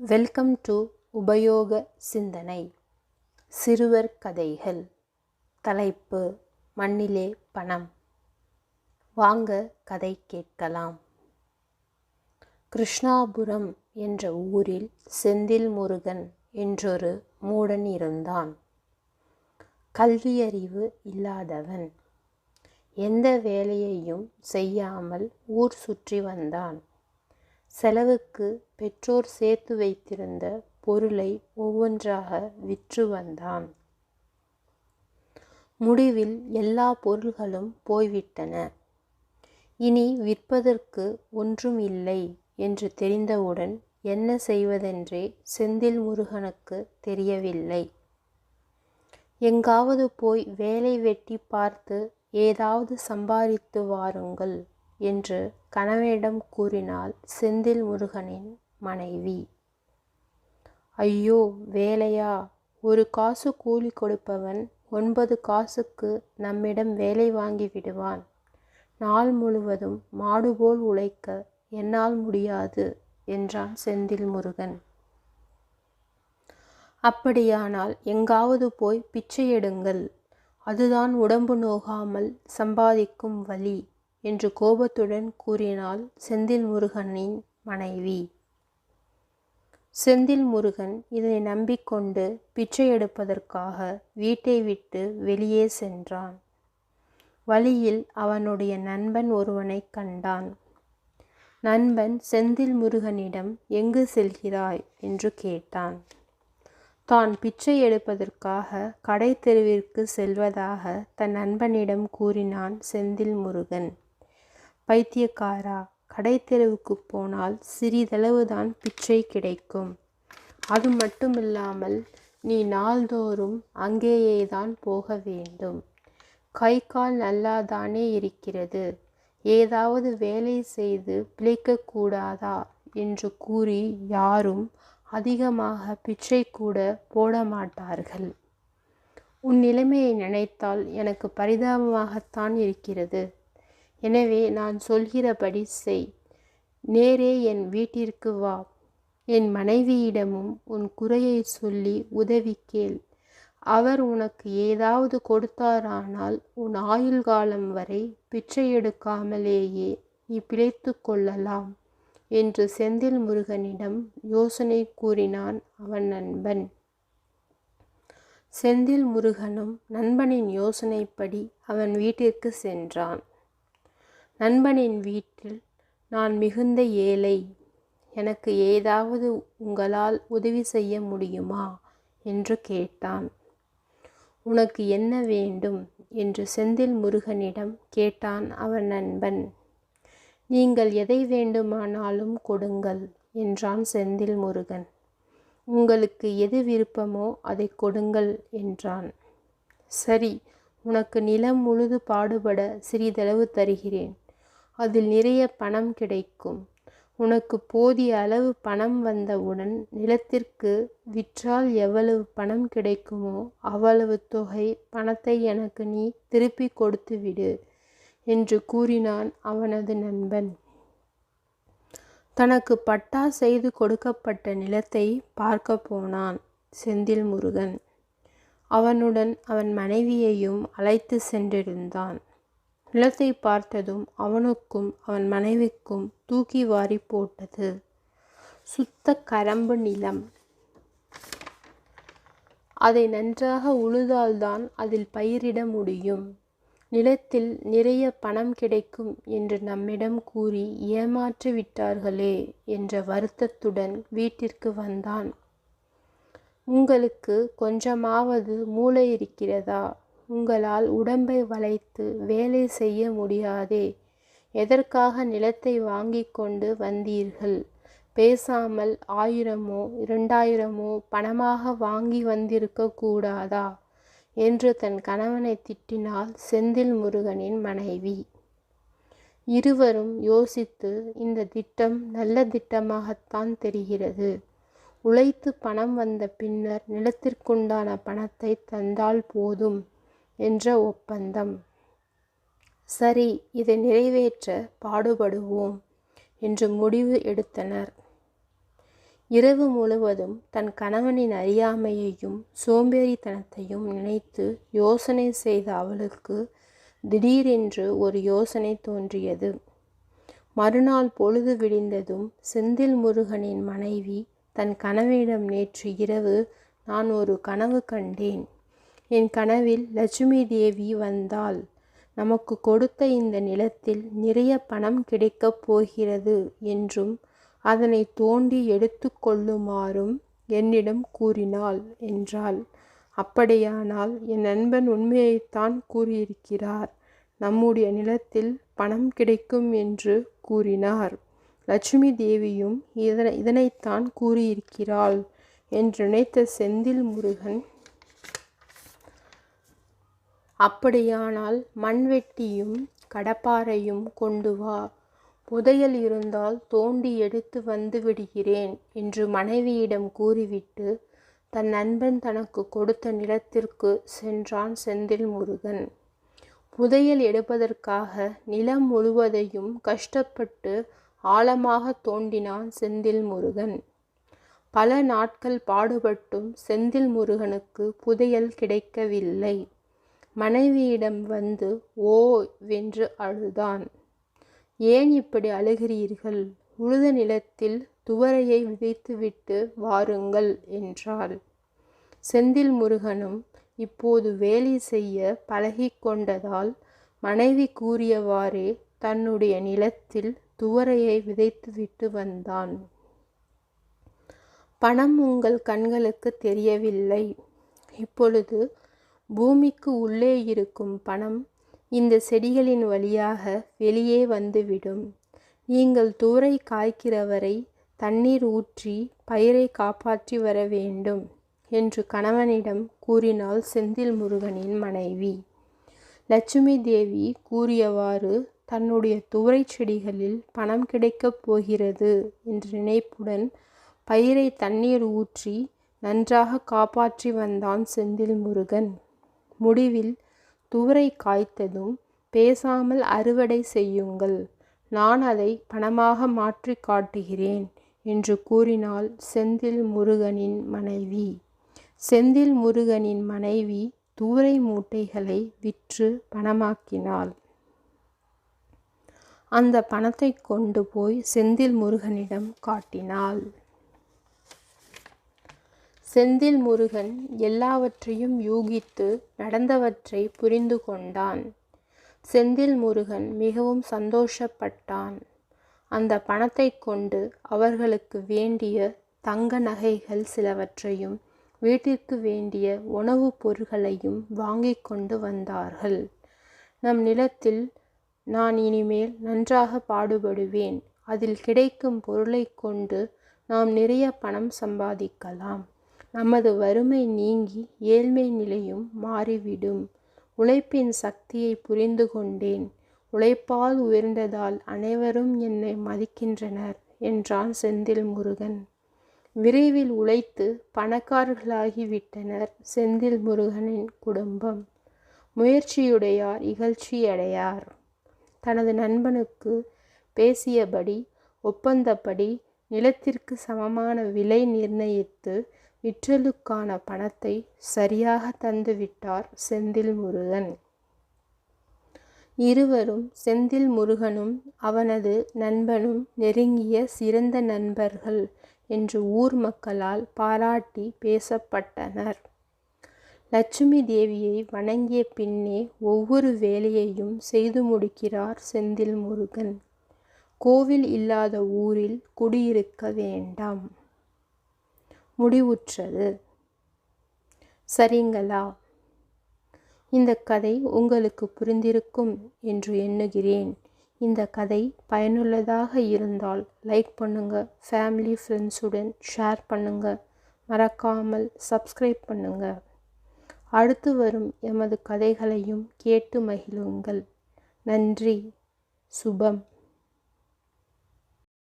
Welcome to உபயோக சிந்தனை சிறுவர் கதைகள் தலைப்பு மண்ணிலே பணம் வாங்க கதை கேட்கலாம் கிருஷ்ணாபுரம் என்ற ஊரில் செந்தில் முருகன் என்றொரு மூடன் இருந்தான். கல்வியறிவு இல்லாதவன். எந்த வேலையையும் செய்யாமல் ஊர் சுற்றி வந்தான். செலவுக்கு பெற்றோர் சேர்த்து வைத்திருந்த பொருளை ஒவ்வொன்றாக விற்று வந்தான். முடிவில் எல்லா பொருள்களும் போய்விட்டன. இனி விற்பதற்கு ஒன்றும் இல்லை என்று தெரிந்தவுடன் என்ன செய்வதென்றே செந்தில் முருகனுக்கு தெரியவில்லை. எங்காவது போய் வேலை வெட்டி பார்த்து ஏதாவது சம்பாதித்து வாருங்கள் என்று கணவனிடம் கூறினால் செந்தில் முருகனின் மனைவி. ஐயோ வேலையா? ஒரு காசு கூலி கொடுப்பவன் ஒன்பது காசுக்கு நம்மிடம் வேலை வாங்கி விடுவான். நாள் முழுவதும் மாடுபோல் உழைக்க என்னால் முடியாது என்றான் செந்தில் முருகன். அப்படியானால் எங்காவது போய் பிச்சை எடுங்கள். அதுதான் உடம்பு நோகாமல் சம்பாதிக்கும் வழி என்று கோபத்துடன் கூறினாள் செந்தில் முருகனின் மனைவி. செந்தில் முருகன் இதனை நம்பிக்கொண்டு பிச்சை எடுப்பதற்காக வீட்டை விட்டு வெளியே சென்றான். வழியில் அவனுடைய நண்பன் ஒருவனை கண்டான். நண்பன் செந்தில் முருகனிடம் எங்கு செல்கிறாய் என்று கேட்டான். தான் பிச்சை எடுப்பதற்காக கடை தெருவிற்கு செல்வதாக தன் நண்பனிடம் கூறினான் செந்தில் முருகன். பைத்தியக்காரா கடை தெருவுக்கு போனால் சிறிதளவுதான் பிச்சை கிடைக்கும். அது மட்டுமில்லாமல் நீ நாள்தோறும் அங்கேயே தான் போக வேண்டும். கை கால் நல்லாதானே இருக்கிறது. ஏதாவது வேலை செய்து பிழைக்கக்கூடாதா? என்று கூறி யாரும் அதிகமாக பிச்சை கூட போட மாட்டார்கள் உன் நிலைமையை நினைத்தால் எனக்கு பரிதாபமாகத்தான் இருக்கிறது. எனவே நான் சொல்கிறபடி செய். நேரே என் வீட்டிற்கு வா. என் மனைவியிடமும் உன் குறையை சொல்லி உதவி கேள். அவர் உனக்கு ஏதாவது கொடுத்தாரானால் உன் ஆயுள் காலம் வரை பிச்சை எடுக்காமலேயே நீ பிழைத்து கொள்ளலாம் என்று செந்தில் முருகனிடம் யோசனை கூறினான் அவன் நண்பன். செந்தில் முருகனும் நண்பனின் யோசனைப்படி அவன் வீட்டிற்கு சென்றான். நண்பனின் வீட்டில் நான் மிகுந்த ஏழை. எனக்கு ஏதாவது உங்களால் உதவி செய்ய முடியுமா? என்று கேட்டான். உனக்கு என்ன வேண்டும்? என்று செந்தில் முருகனிடம் கேட்டான் அவன் நண்பன். நீங்கள் எதை வேண்டுமானாலும் கொடுங்கள் என்றான் செந்தில் முருகன். உங்களுக்கு எது விருப்பமோ அதை கொடுங்கள் என்றான். சரி உனக்கு நிலம் முழுது பாடுபட சிறிதளவு தருகிறேன். அதில் நிறைய பணம் கிடைக்கும். உனக்கு போதிய அளவு பணம் வந்தவுடன் நிலத்திற்கு விற்றால் எவ்வளவு பணம் கிடைக்குமோ அவ்வளவு தொகை பணத்தை எனக்கு நீ திருப்பி கொடுத்து விடு என்று கூறினான் அவனது நண்பன். தனக்கு பட்டா செய்து கொடுக்கப்பட்ட நிலத்தை பார்க்க போனான் செந்தில் முருகன் அவனுடன் அவன் மனைவியையும் அழைத்து சென்றிருந்தான். நிலத்தை பார்த்ததும் அவனுக்கும் அவன் மனைவிக்கும் தூக்கி வாரி போட்டது. சுத்த கரம்பு நிலம். அதை நன்றாக உழுதால்தான் அதில் பயிரிட முடியும். நிலத்தில் நிறைய பணம் கிடைக்கும் என்று நம்மிடம் கூறி ஏமாற்றி விட்டார்களே என்ற வருத்தத்துடன் வீட்டிற்கு வந்தான். உங்களுக்கு கொஞ்சமாவது மூளை இருக்கிறதா? உங்களால் உடம்பை வளைத்து வேலை செய்ய முடியாதே. எதற்காக நிலத்தை வாங்கி கொண்டு வந்தீர்கள்? பேசாமல் ஆயிரமோ இரண்டாயிரமோ பணமாக வாங்கி வந்திருக்க கூடாதா? என்று தன் கணவனை திட்டினாள் செந்தில் முருகனின் மனைவி. இருவரும் யோசித்து இந்த திட்டம் நல்ல திட்டமாகத்தான் தெரிகிறது. உழைத்து பணம் வந்த பின்னர் நிலத்திற்குண்டான பணத்தை தந்தால் போதும். என்ற ஒப்பந்தம். சரி இதை நிறைவேற்ற பாடுபடுவோம் என்று முடிவு எடுத்தனர். இரவு முழுவதும் தன் கணவனின் அறியாமையையும் சோம்பேறித்தனத்தையும் நினைத்து யோசனை செய்த அவளுக்கு திடீரென்று ஒரு யோசனை தோன்றியது. மறுநாள் பொழுது விடிந்ததும் செந்தில் முருகனின் மனைவி தன் கணவனிடம் நேற்று இரவு நான் ஒரு கனவு கண்டேன். என் கனவில் லட்சுமி தேவி வந்தாள். நமக்கு கொடுத்த இந்த நிலத்தில் நிறைய பணம் கிடைக்கப் போகிறது என்றும் அதனை தோண்டி எடுத்து கொள்ளுமாறும் என்னிடம் கூறினாள் என்றாள். அப்படியானால் என் நண்பன் உண்மையைத்தான் கூறியிருக்கிறார். நம்முடைய நிலத்தில் பணம் கிடைக்கும் என்று கூறினார். லட்சுமி தேவியும் இதனை இதனைத்தான் கூறியிருக்கிறாள் என்று நினைத்த செந்தில் முருகன் அப்படியானால் மண்வெட்டியும் கடப்பாரையும் கொண்டு வா. புதையல் இருந்தால் தோண்டி எடுத்து வந்து விடுகிறேன் என்று மனைவியிடம் கூறிவிட்டு தன் நண்பன் தனக்கு கொடுத்த நிலத்திற்கு சென்றான் செந்தில் முருகன். புதையல் எடுப்பதற்காக நிலம் முழுவதையும் கஷ்டப்பட்டு ஆழமாக தோண்டினான் செந்தில் முருகன். பல நாட்கள் பாடுபட்டும் செந்தில் முருகனுக்கு புதையல் கிடைக்கவில்லை. மனைவியிடம் வந்து ஓ வென்று அழுதான். ஏன் இப்படி அழுகிறீர்கள்? உழுத நிலத்தில் துவரையை விதைத்துவிட்டு வாருங்கள் என்றாள். செந்தில் முருகனும் இப்போது வேலை செய்ய பழகிக்கொண்டதால் மனைவி கூறியவாறே தன்னுடைய நிலத்தில் துவரையை விதைத்துவிட்டு வந்தான். பணம் உங்கள் கண்களுக்கு தெரியவில்லை. இப்பொழுது பூமிக்கு உள்ளே இருக்கும் பணம் இந்த செடிகளின் வழியாக வெளியே வந்துவிடும். நீங்கள் தூரை காய்க்கிறவரை தண்ணீர் ஊற்றி பயிரை காப்பாற்றி வர வேண்டும் என்று கணவனிடம் கூறினாள் செந்தில் முருகனின் மனைவி. லட்சுமி தேவி கூறியவாறு தன்னுடைய தூரை செடிகளில் பணம் கிடைக்கப் போகிறது என்ற நினைப்புடன் பயிரை தண்ணீர் ஊற்றி நன்றாக காப்பாற்றி வந்தான் செந்தில் முருகன். முடிவில் துவரை காய்த்ததும் பேசாமல் அறுவடை செய்யுங்கள். நான் அதை பணமாக மாற்றி காட்டுகிறேன் என்று கூறினாள் செந்தில் முருகனின் மனைவி. செந்தில் முருகனின் மனைவி தூரை மூட்டைகளை விற்று பணமாக்கினாள். அந்த பணத்தை கொண்டு போய் செந்தில் முருகனிடம் காட்டினாள். செந்தில் முருகன் எல்லாவற்றையும் யூகித்து நடந்தவற்றை புரிந்து கொண்டான். செந்தில் முருகன் மிகவும் சந்தோஷப்பட்டான். அந்த பணத்தை கொண்டு அவர்களுக்கு வேண்டிய தங்க நகைகள் சிலவற்றையும் வீட்டிற்கு வேண்டிய உணவுப் பொருள்களையும் வாங்கி கொண்டு வந்தார்கள். நம் நிலத்தில் நான் இனிமேல் நன்றாக பாடுபடுவேன். அதில் கிடைக்கும் பொருளை கொண்டு நாம் நிறைய பணம் சம்பாதிக்கலாம். நமது வறுமை நீங்கி ஏழ்மை நிலையும் மாறிவிடும். உழைப்பின் சக்தியை புரிந்து கொண்டேன். உழைப்பால் உயர்ந்ததால் அனைவரும் என்னை மதிக்கின்றனர் என்றான் செந்தில் முருகன். விரைவில் உழைத்து பணக்காரர்களாகிவிட்டனர் செந்தில் முருகனின் குடும்பம். முயற்சியுடையார் இகழ்ச்சியடையார். தனது நண்பனுக்கு பேசியபடி ஒப்பந்தப்படி நிலத்திற்கு சமமான விலை நிர்ணயித்து விற்றலுக்கான பணத்தை சரியாக தந்துவிட்டார் செந்தில் முருகன். இருவரும் செந்தில் முருகனும் அவனது நண்பனும் நெருங்கிய சிறந்த நண்பர்கள் என்று ஊர் மக்களால் பாராட்டி பேசப்பட்டனர். லட்சுமி தேவியை வணங்கிய பின்னே ஒவ்வொரு வேலையையும் செய்து முடிக்கிறார் செந்தில் முருகன். கோவில் இல்லாத ஊரில் குடியிருக்க வேண்டாம். முடிவுற்றது. சரிங்களா? இந்த கதை உங்களுக்கு புரிந்திருக்கும் என்று எண்ணுகிறேன். இந்த கதை பயனுள்ளதாக இருந்தால் லைக் பண்ணுங்கள் ஃபேமிலி ஃப்ரெண்ட்ஸுடன் ஷேர் பண்ணுங்கள் மறக்காமல் சப்ஸ்கிரைப் பண்ணுங்கள் அடுத்து வரும் எமது கதைகளையும் கேட்டு மகிழுங்கள். நன்றி சுபம்.